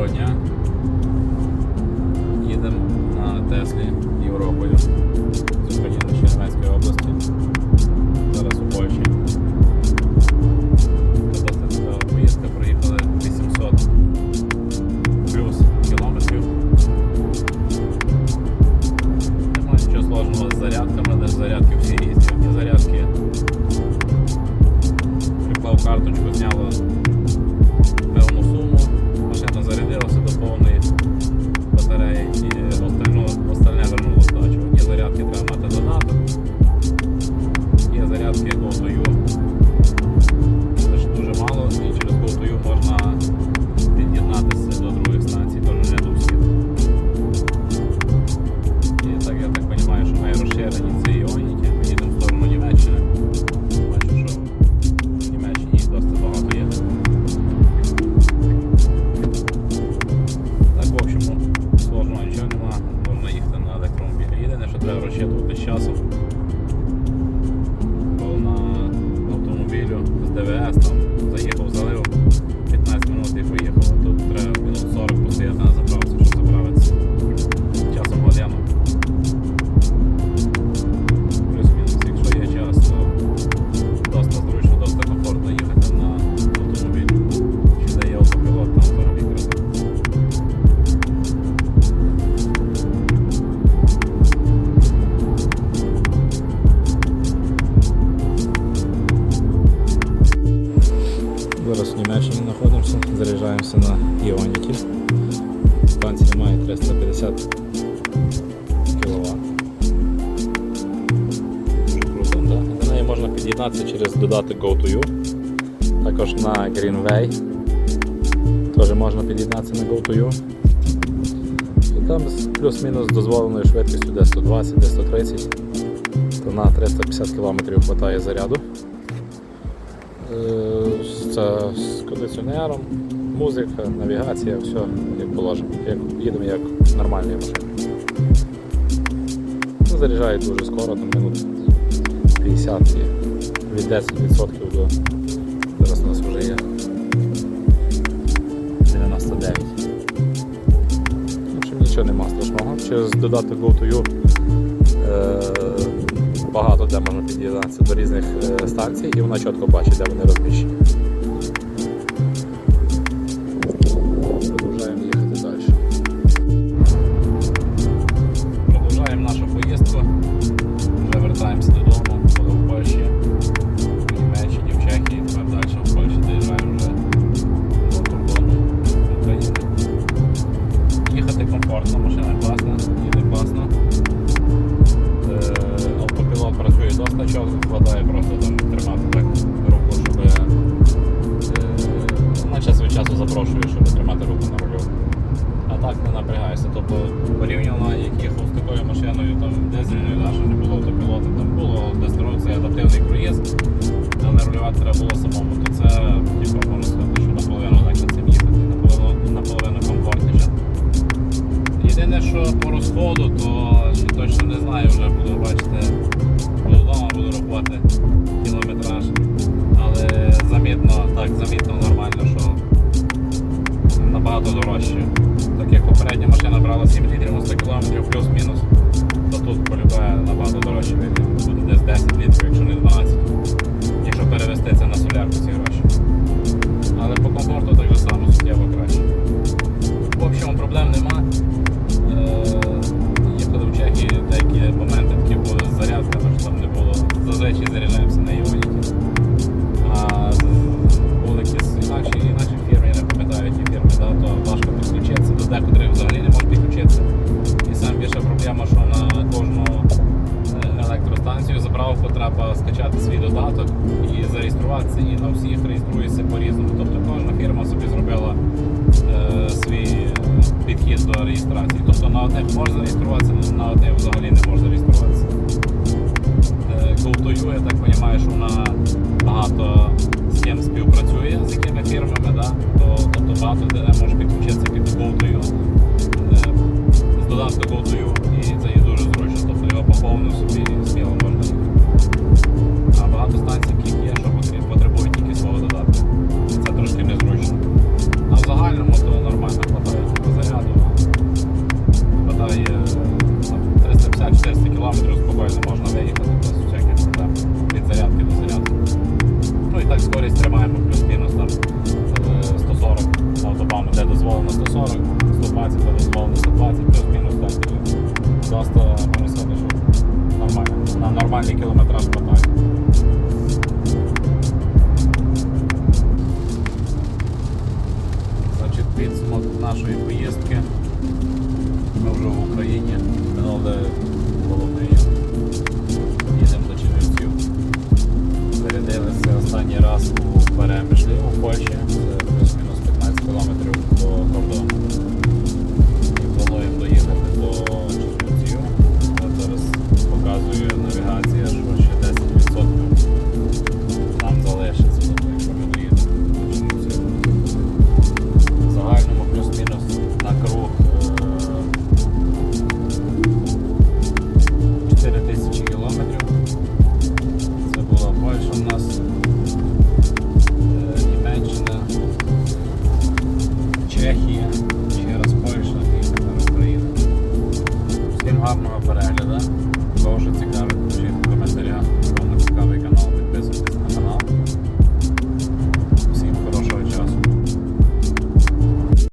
Доброго дня. Їдемо на Теслі. 15 через додати GoToU. Також на Greenway. Теж можна під'єднатися на GoToU. І там плюс-мінус дозволеною швидкістю де 120, де 130, то на 350 км вистачає заряду. Е, це з кондиціонером, музика, навігація, все як положено. Як, Їдемо як нормальний машини. Ну, Заряджає дуже скоро, там минут 50 від 10% до зараз у нас вже є 99. Чим нічого нема страшного. Через додаток GoToYou е, багато де можна під'єднатися до різних е, станцій і вона чітко бачить, де вони розміщені. комфортно, машина класна, їде класно. Е, автопілот працює досить часу, складає просто там тримати так руку, щоб е, ну, на час від часу запрошую, щоб тримати руку на рулю. А так не напрягаюся. Тобто порівняно якихось з такою машиною, там дизельною навіть не було автопілота, там було десь деструкція, адаптивний проїзд, але рулювати треба було самому. То це нас до голдую і це є дуже зручно. Тобто я поповнив собі. Нормальний кілометраж хватає. Значить, підсумок нашої поїздки. Ми вже в Україні. Минуле головний. Їдемо до Чернівців. Зарядилися останній раз у Перемишлі у Польщі. Всім гарного перегляду. Дуже цікавий.